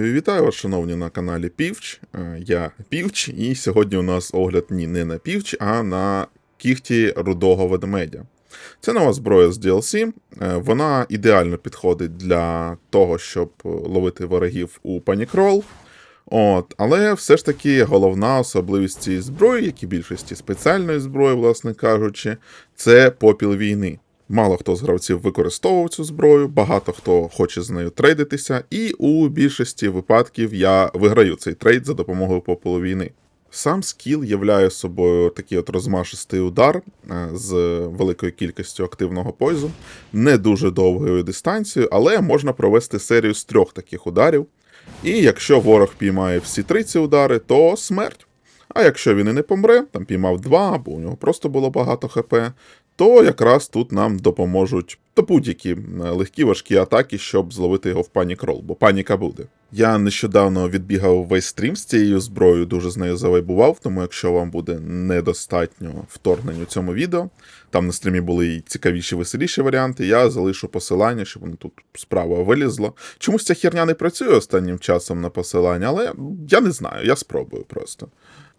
Вітаю вас, шановні, на каналі Півч. Е, Я Півч, і сьогодні у нас огляд ні не на Півч, а на кіхті рудого ведмедя. Це нова зброя з DLC. Е, Вона ідеально підходить для того, щоб ловити ворогів у панікрол. От, але все ж таки головна особливість цієї зброї, як і більшості спеціальної зброї, власне кажучи, це попіл війни. Мало хто з гравців використовував цю зброю, багато хто хоче з нею трейдитися, і у більшості випадків я виграю цей трейд за допомогою попелу війни. Сам скіл являє собою такий от розмашистий удар е, з великою кількістю активного пойзу, не дуже довгою дистанцією, але можна провести серію з трьох таких ударів. І якщо ворог піймає всі три ці удари, то смерть. А якщо він і не помре, там піймав два, або у нього просто було багато ХП, то якраз тут нам допоможуть то будь-які е, легкі важкі атаки, щоб зловити його в панік-рол, бо паніка буде. Я нещодавно відбігав весь стрім з цією зброєю, дуже з нею завайбував, тому якщо вам буде недостатньо вторгнень у цьому відео, там на стрімі були і цікавіші, веселіші варіанти, я залишу посилання, щоб воно тут справа вилізло. Чомусь ця херня не працює останнім часом на посилання, але я не знаю, я спробую просто.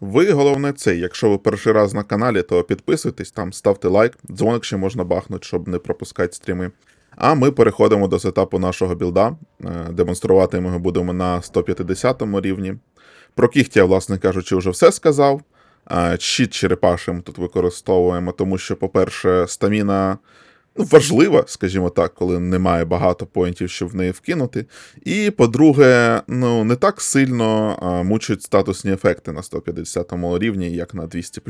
Ви головне це, якщо ви перший раз на каналі, то підписуйтесь там, ставте лайк, дзвоник ще можна бахнути, щоб не пропускати стріми. А ми переходимо до сетапу нашого білда. Е, Демонструвати ми його будемо на 150 рівні. Про кіхті я, власне кажучи, вже все сказав. Е, Щит черепашим тут використовуємо, тому що, по-перше, стаміна важлива, скажімо так, коли немає багато поінтів, щоб в неї вкинути. І, по-друге, ну, не так сильно а, мучать статусні ефекти на 150 рівні, як на 200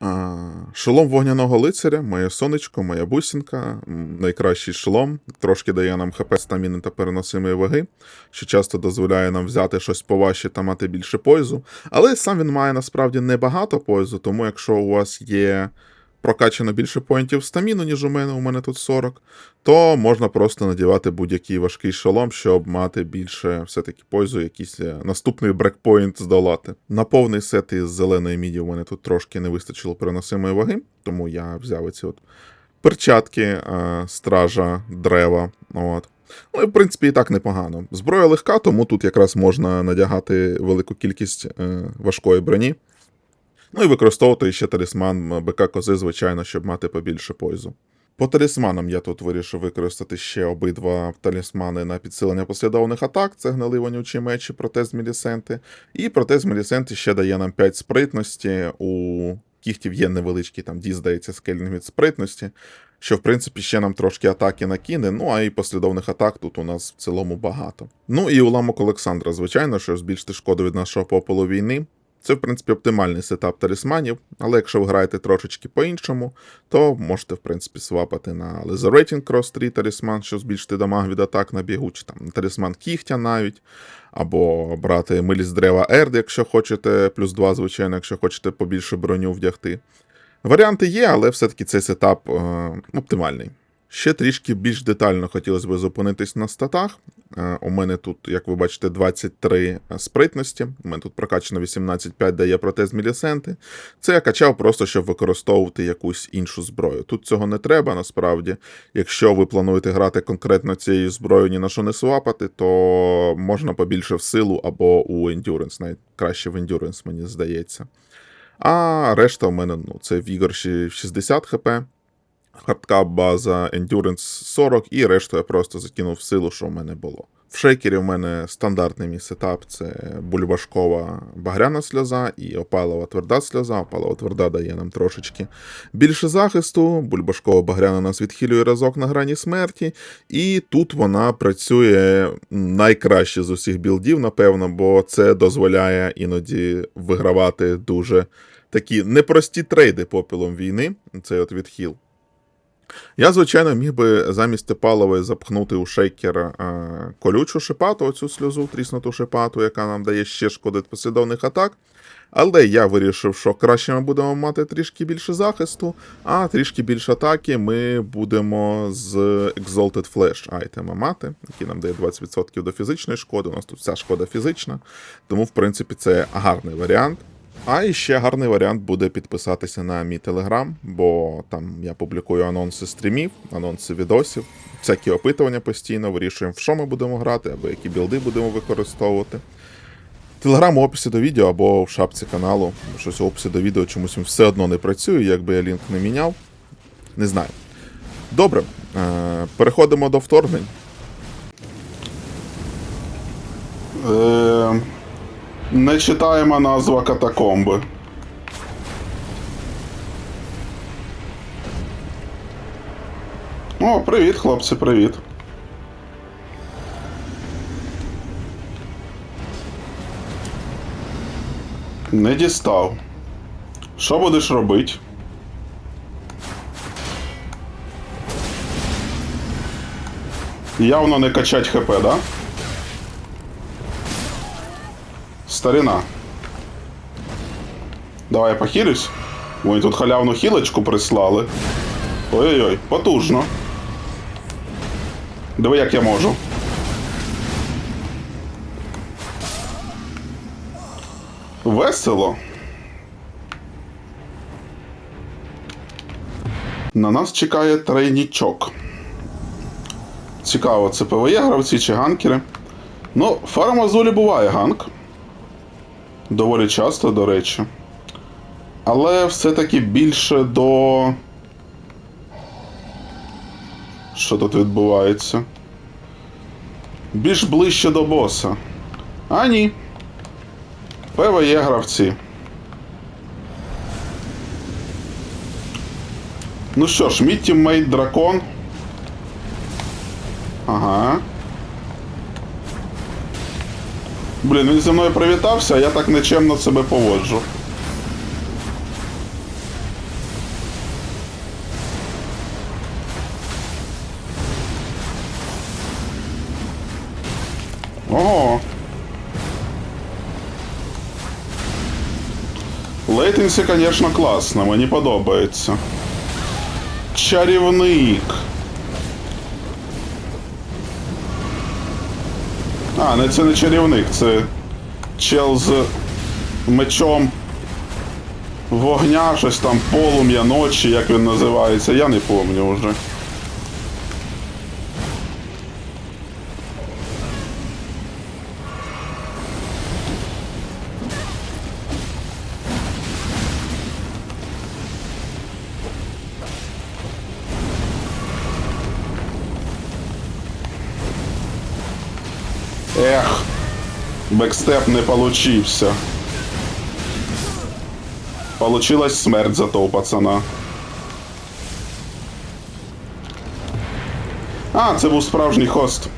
а, Шолом вогняного лицаря, моє сонечко, моя бусінка, найкращий шолом, трошки дає нам хп стаміни та переносимої ваги, що часто дозволяє нам взяти щось поважче та мати більше пойзу. Але сам він має насправді небагато пойзу, тому якщо у вас є прокачано більше поінтів стаміну, ніж у мене, у мене тут 40, то можна просто надівати будь-який важкий шолом, щоб мати більше все-таки пойзу, якийсь е, наступний брекпоінт здолати. На повний сет із зеленої міді у мене тут трошки не вистачило переносимої ваги, тому я взяв ці от перчатки е, стража дерева. От. Ну, і, в принципі, і так непогано. Зброя легка, тому тут якраз можна надягати велику кількість е, важкої броні. Ну і використовувати ще талісман БК кози, звичайно, щоб мати побільше пойзу. По талісманам я тут вирішив використати ще обидва талісмани на підсилення послідовних атак. Це гнили вонючі мечі, протез Мілісенти. І протез Мілісенти ще дає нам 5 спритності. У кіхтів є невеличкий там дій, здається, скельний від спритності. Що, в принципі, ще нам трошки атаки накине, ну а і послідовних атак тут у нас в цілому багато. Ну і уламок Олександра, звичайно, щоб збільшити шкоду від нашого попелу війни. Це, в принципі, оптимальний сетап талісманів, але якщо ви граєте трошечки по-іншому, то можете, в принципі, свапати на Laser Cross 3 талісман, щоб збільшити дамаг від атак на бігу, чи там талісман кігтя навіть, або брати милість дерева Ерд, якщо хочете, плюс 2, звичайно, якщо хочете побільше броню вдягти. Варіанти є, але все-таки цей сетап е, оптимальний. Ще трішки більш детально хотілося б зупинитись на статах. Е, У мене тут, як ви бачите, 23 спритності. У мене тут прокачано 18,5 дає протез Мілісенти. Це я качав просто, щоб використовувати якусь іншу зброю. Тут цього не треба насправді. Якщо ви плануєте грати конкретно цією зброєю, ні на що не свапати, то можна побільше в силу або у Endurance. Навіть краще в Endurance, мені здається. А решта у мене ну, це ще 60 хп. Хардкап база Endurance 40, і решту я просто закинув в силу, що в мене було. В шейкері в мене стандартний мій сетап це бульбашкова багряна сльоза і опалова тверда сльоза. Опалова тверда дає нам трошечки більше захисту. Бульбашкова багряна нас відхилює разок на грані смерті. І тут вона працює найкраще з усіх білдів, напевно, бо це дозволяє іноді вигравати дуже такі непрості трейди попілом війни. Цей от відхил. Я, звичайно, міг би замість Тепалової запхнути у шейкер е, колючу шипату, оцю сльозу, тріснуту шипату, яка нам дає ще шкоди послідовних атак. Але я вирішив, що краще ми будемо мати трішки більше захисту, а трішки більше атаки ми будемо з Exalted Flash айтема мати, який нам дає 20% до фізичної шкоди. У нас тут вся шкода фізична. Тому, в принципі, це гарний варіант. А і ще гарний варіант буде підписатися на мій телеграм, бо там я публікую анонси стрімів, анонси відосів, всякі опитування постійно, вирішуємо, в що ми будемо грати, або які білди будемо використовувати. Телеграм у описі до відео або в шапці каналу. Щось у описі до відео чомусь все одно не працює, якби я лінк не міняв. Не знаю. Добре, е, переходимо до вторгнень. Е, нечитаєма назва катакомби. О, привіт, хлопці, привіт. Не дістав. Що будеш робити? Явно не качать ХП, да? Старина. Давай я похилюсь. Ой, тут халявну хілочку прислали. Ой-ой-ой, потужно. Диви, як я можу. Весело. На нас чекає тройнічок. Цікаво, це ПВЄ гравці чи ганкери. Ну, фарамазулі буває ганк. Доволі часто, до речі. Але все-таки більше до. Що тут відбувається? Більш ближче до боса. А ні. ПВЄ гравці. Ну що ж, мій тіммейт дракон. Ага. Блін, він зі мною привітався, а я так нечемно себе поводжу. Ого. Лейтенсі, конечно, класно, мені подобається. Чарівник. А, не це не чарівник, це чел з мечом вогня, щось там полум'я ночі, як він називається, я не пам'ятаю вже. Бекстеп не получився. Получилась смерть зато у пацана. А, це був справжній хост.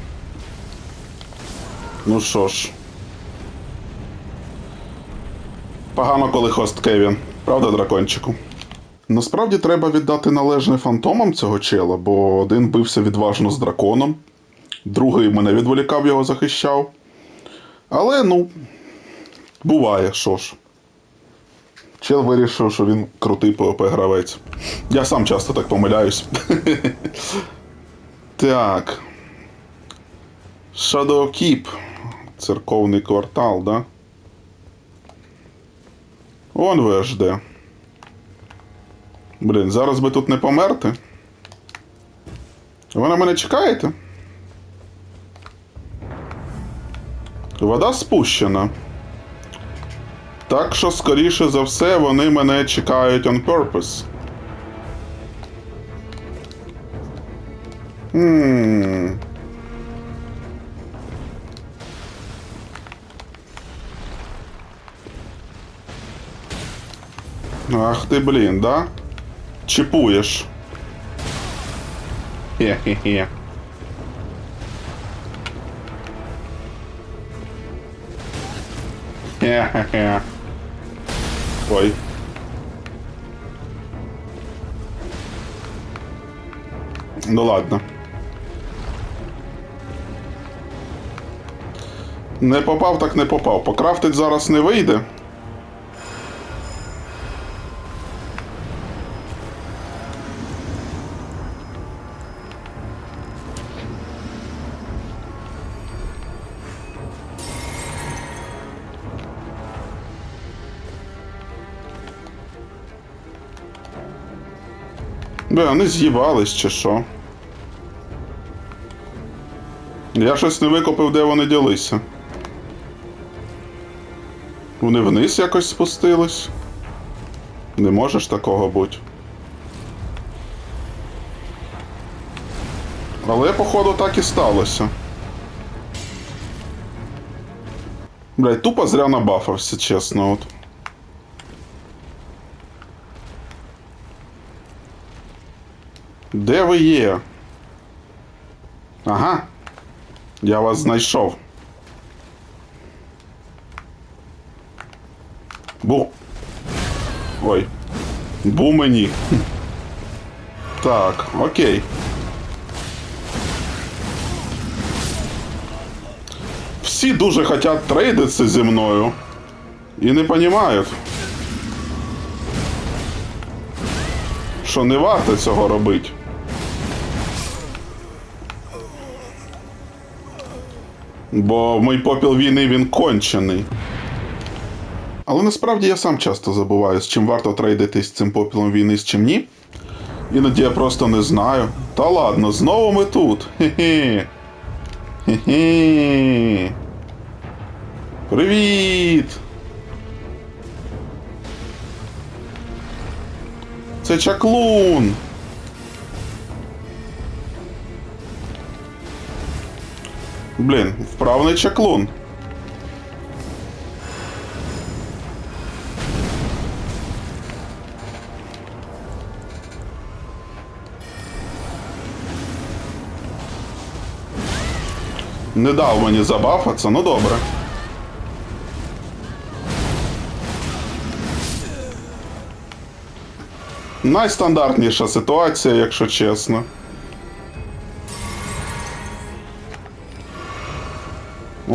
Ну що ж. Погано, коли хост Кевін. Правда, дракончику? Насправді треба віддати належне фантомам цього чела, бо один бився відважно з драконом, другий мене відволікав його захищав. Але, ну, буває, що ж. Чел вирішив, що він крутий ПВП-гравець. Я сам часто так помиляюсь. Так. Shadowkeep. Церковний квартал, да? Он ви аж. Блін, зараз би тут не померти. Ви на мене чекаєте? Вода спущена. Так що, скоріше за все, вони мене чекають on purpose. Хм. Ах ти, блін, да? Чіпуєш. Хе-хе-хе. Хе-хе-хе. Ой. Ну ладно. Не попав, так не попав. Покрафтить зараз не вийде. Бля, вони з'їбались чи що? Я щось не викопив, де вони ділися. Вони вниз якось спустились. Не може ж такого бути. Але, походу, так і сталося. Блядь, тупо зря набафався, чесно, от. Де ви є? Ага. Я вас знайшов. Бу. Ой. Бу мені. Так, окей. Всі дуже хочуть трейдитися зі мною. І не розуміють. Що не варто цього робити. Бо мій попіл війни він кончений. Але насправді я сам часто забуваю, з чим варто трейдитись цим попілом війни, з чим ні. Іноді я просто не знаю. Та ладно, знову ми тут. Хе-хе. Хе-хе. Привіт! Це чаклун. Блін, вправний чаклун. Не дав мені забафатися, ну добре. Найстандартніша ситуація, якщо чесно.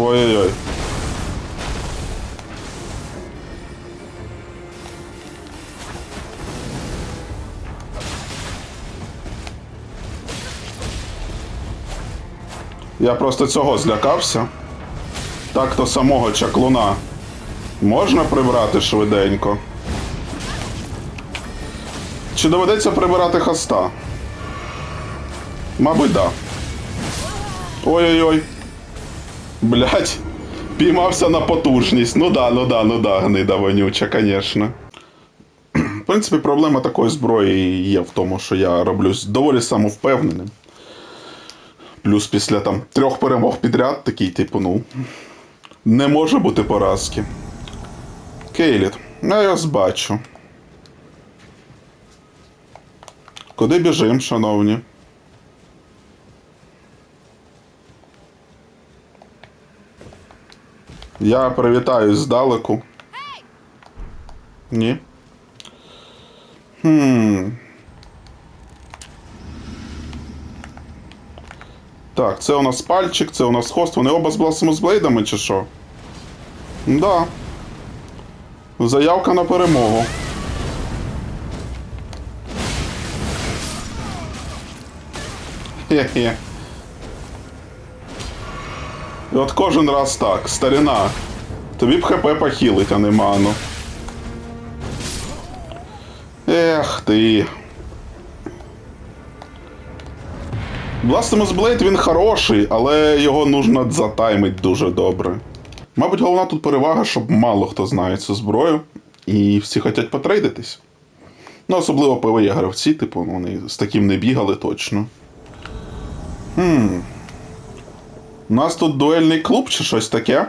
Ой-ой-ой. Я просто цього злякався. Так то самого чаклуна можна прибрати швиденько. Чи доведеться прибирати хоста? Мабуть, да. Ой-ой-ой. Блять. Піймався на потужність. Ну да, ну да, ну да, гнида вонюча, конечно. В принципі, проблема такої зброї є в тому, що я роблюсь доволі самовпевненим. Плюс після там трьох перемог підряд, такий, типу, ну. Не може бути поразки. Кейліт, я вас бачу. Куди біжим, шановні? Я привітаюсь здалеку. Ні. Хм. Так, це у нас пальчик, це у нас хост. Вони оба з бласмусблейдами чи що? Да. Заявка на перемогу. Хе-хе. І от кожен раз так, старина. Тобі б ХП похилить, а не ману. Ех ти. Blasphemous Blade він хороший, але його нужно затаймить дуже добре. Мабуть, головна тут перевага, щоб мало хто знає цю зброю, і всі хочуть потрейдитись. Ну, особливо ПВЄ гравці, типу, вони з таким не бігали точно. Хм. У нас тут дуельний клуб чи щось таке?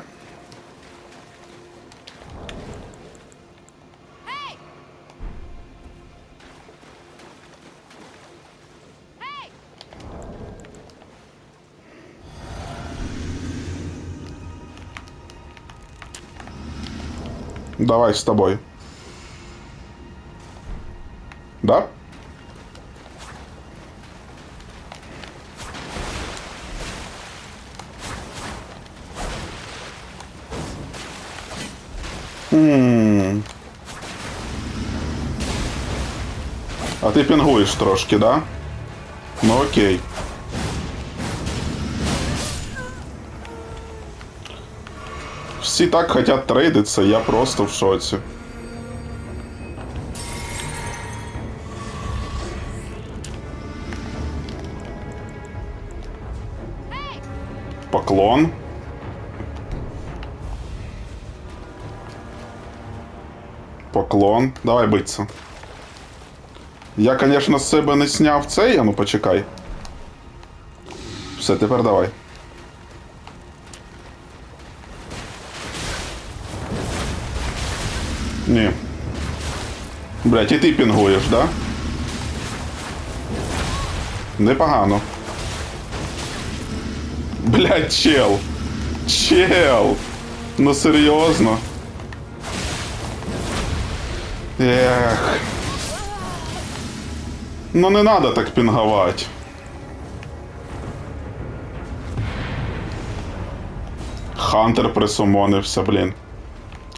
Давай с тобой. Да? не трошки, да? Ну окей. Всі так хотять трейдитися, я просто в шоці. Поклон. Поклон. Давай биться. Я, конечно, з себе не сняв цей, а ну почекай. Все, тепер давай. Ні. Блять, і ти пінгуєш, да? Непогано. Блять, чел. Чел. Ну серйозно. Ех. Ну не надо так пінговать. Хантер присумонився, блін.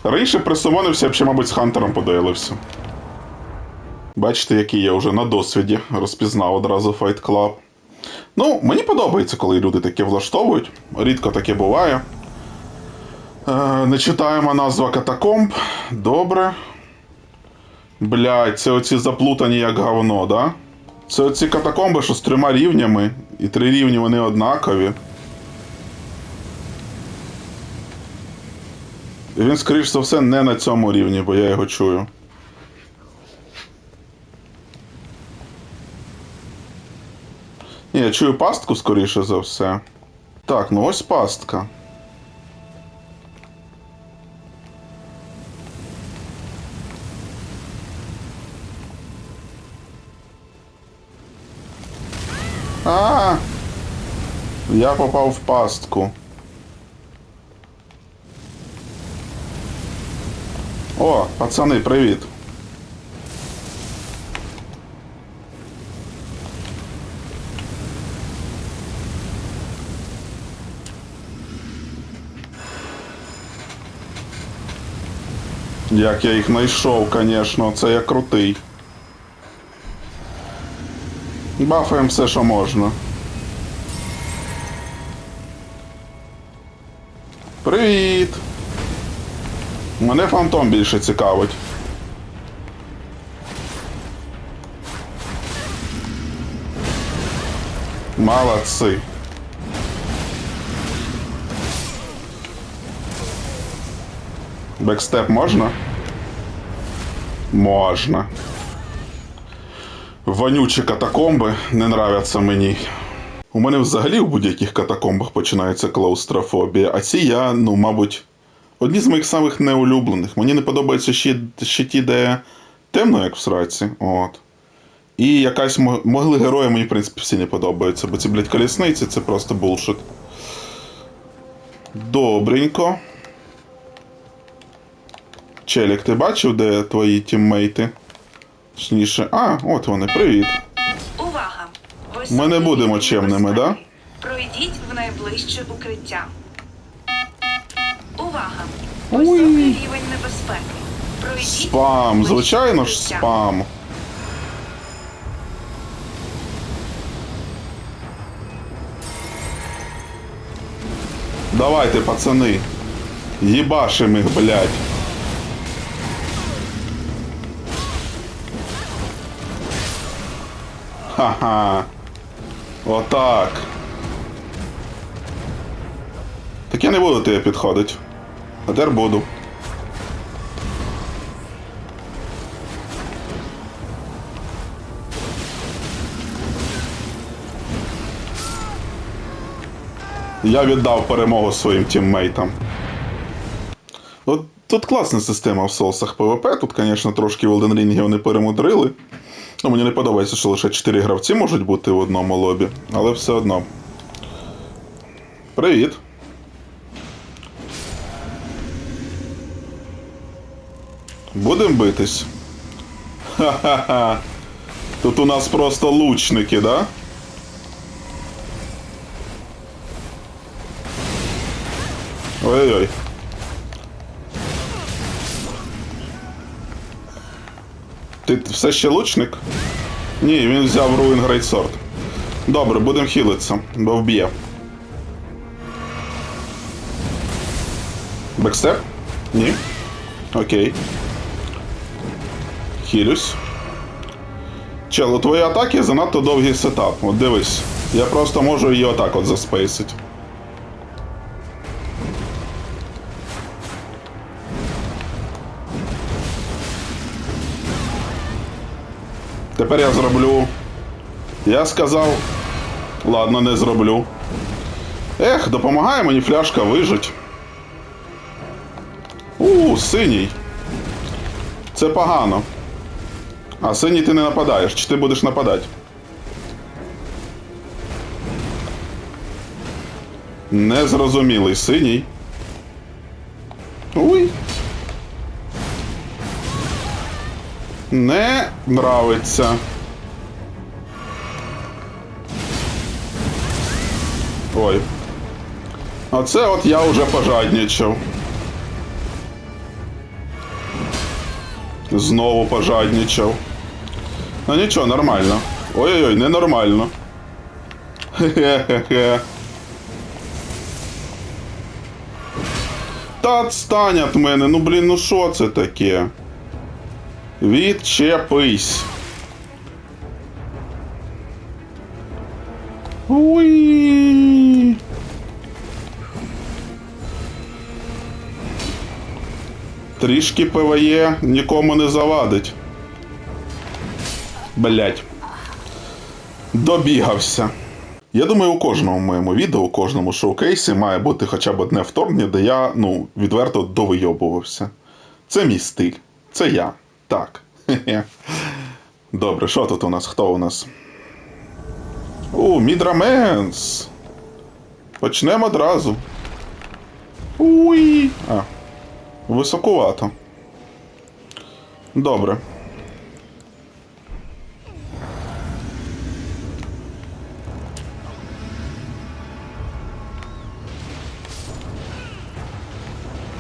Раніше присумонився, я б ще, мабуть, з Хантером подилився. Бачите, який я вже на досвіді розпізнав одразу Fight Club. Ну, мені подобається, коли люди таке влаштовують. Рідко таке буває. Е, нечитаєма назва катакомб. Добре. Блять, це оці заплутані як говно, да? Це оці катакомби, що з трьома рівнями, і три рівні вони однакові. І він, скоріш за все, не на цьому рівні, бо я його чую. Ні, я чую пастку, скоріше за все. Так, ну ось пастка. Я попав в пастку. О, пацани, привіт. Як я їх знайшов, звісно, це я крутий. Бафаємо все, що можна. Привіт! Мене фантом більше цікавить. Молодці. Бекстеп можна? Можна. Вонючі катакомби не нравяться мені. У мене взагалі в будь-яких катакомбах починається клаустрофобія, а ці я, ну, мабуть, одні з моїх самих неулюблених. Мені не подобаються ще, ще ті, де темно, як в сраці. От. І якась могли герої мені, в принципі, всі не подобаються, бо ці, блядь, колісниці це просто булшит. Добренько. Челік, ти бачив, де твої тіммейти? Точніше. А, от вони, привіт. Ми не будемо чемними, небезпеки. Пройдіть в найближче укриття. Увага! Високий рівень небезпеки. Пройдіть Спам, звичайно ж, укриття. спам. Давайте, пацани. Єбашим їх, блядь. Ха-ха. Отак. Так я не буду тебе підходити. А тепер буду. Я віддав перемогу своїм тіммейтам. От тут класна система в соусах ПВП. Тут, звісно, трошки в Elden Ring вони перемудрили. Ну, мені не подобається, що лише 4 гравці можуть бути в одному лобі, але все одно. Привіт. Будем битись. Ха-ха-ха. Тут у нас просто лучники, да? Ой-ой. Ти все ще лучник? Ні, він взяв Great Sword. Добре, будемо хілитися, бо вб'є. Бекстеп? Ні. Окей. Хілюсь. Чел, у твої атаки занадто довгий сетап. От дивись. Я просто можу її отак от заспейсить. Тепер я зроблю. Я сказав. Ладно, не зроблю. Ех, допомагає мені фляжка вижить. У, синій. Це погано. А синій ти не нападаєш, чи ти будеш нападати? Незрозумілий синій. Уй. Не нравиться. Ой. Оце от я вже пожадничав. Знову пожадничав. Ну нічого, нормально. Ой-ой-ой, ненормально. Хе-хе-хе. Та отстань від мене, ну блін, ну що це таке? Відчепись. Уй. Трішки ПВЕ нікому не завадить. Блять. Добігався. Я думаю, у кожному моєму відео, у кожному шоукейсі має бути хоча б одне вторгнення, де я, ну, відверто довийобувався. Це мій стиль. Це я. Так. Добре, що тут у нас? Хто у нас? У, Мідраменс. Почнемо одразу. Уй. А. Високувато. Добре.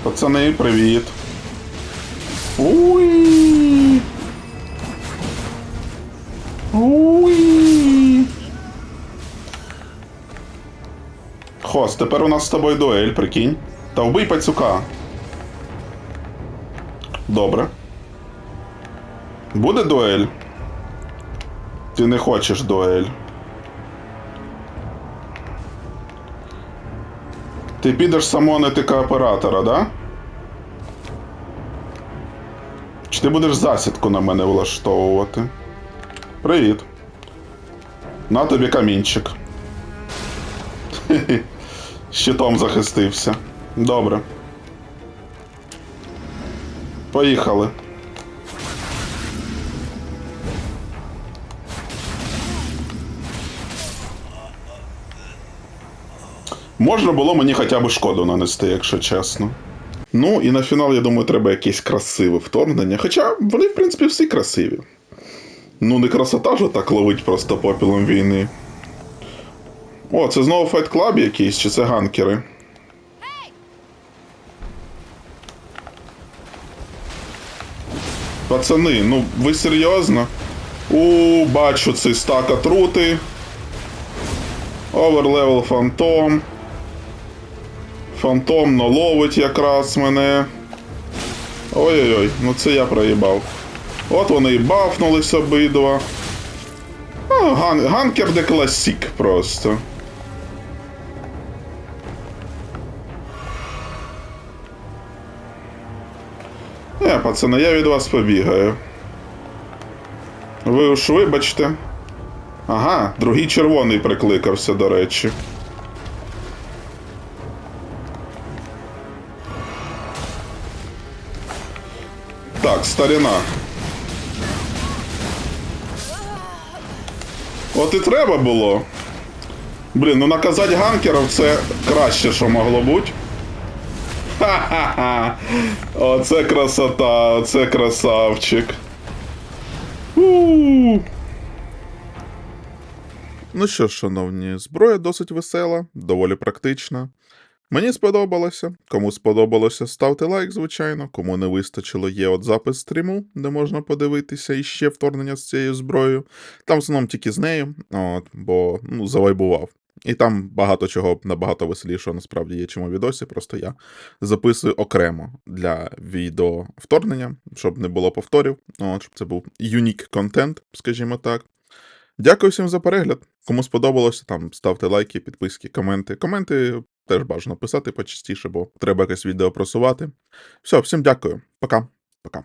Пацани, привіт. Уй. Хост, тепер у нас з тобою дуель, прикинь. Та вбий пацюка. Добре. Буде дуель? Ти не хочеш дуель. Ти підеш самонити кооператора, да? Чи ти будеш засідку на мене влаштовувати? Привіт. На тобі камінчик. Хе-хе. Щитом захистився. Добре. Поїхали. Можна було мені хоча б шкоду нанести, якщо чесно. Ну, і на фінал, я думаю, треба якесь красиве вторгнення. Хоча вони, в принципі, всі красиві. Ну, не красота ж так ловить просто попілом війни. О, це знову Fight Club якийсь, чи це ганкери? Пацани, ну ви серйозно? У, бачу цей стак отрути. Оверлевел фантом. Фантом наловить якраз мене. Ой-ой-ой, ну це я проїбав. От вони і бафнулись обидва. А, ган, ганкер де класік просто. Не, пацани, я від вас побігаю. Ви уж вибачте. Ага, другий червоний прикликався, до речі. Так, старіна. От і треба було. Блін, ну наказати ганкерів це краще, що могло бути. Ха-ха-ха. Оце красота, оце красавчик. У. Ну що ж, шановні, зброя досить весела, доволі практична. Мені сподобалося. Кому сподобалося, ставте лайк, звичайно. Кому не вистачило, є от запис стріму, де можна подивитися іще вторгнення з цією зброєю. Там в основному тільки з нею, от, бо ну, завайбував. І там багато чого набагато веселішого насправді є, чим у відосі. Просто я записую окремо для відео вторгнення, щоб не було повторів, от, щоб це був юнік контент, скажімо так. Дякую всім за перегляд. Кому сподобалося, там ставте лайки, підписки, коменти. Коменти теж бажано писати почастіше, бо треба якесь відео просувати. Все, всім дякую. Пока. Пока.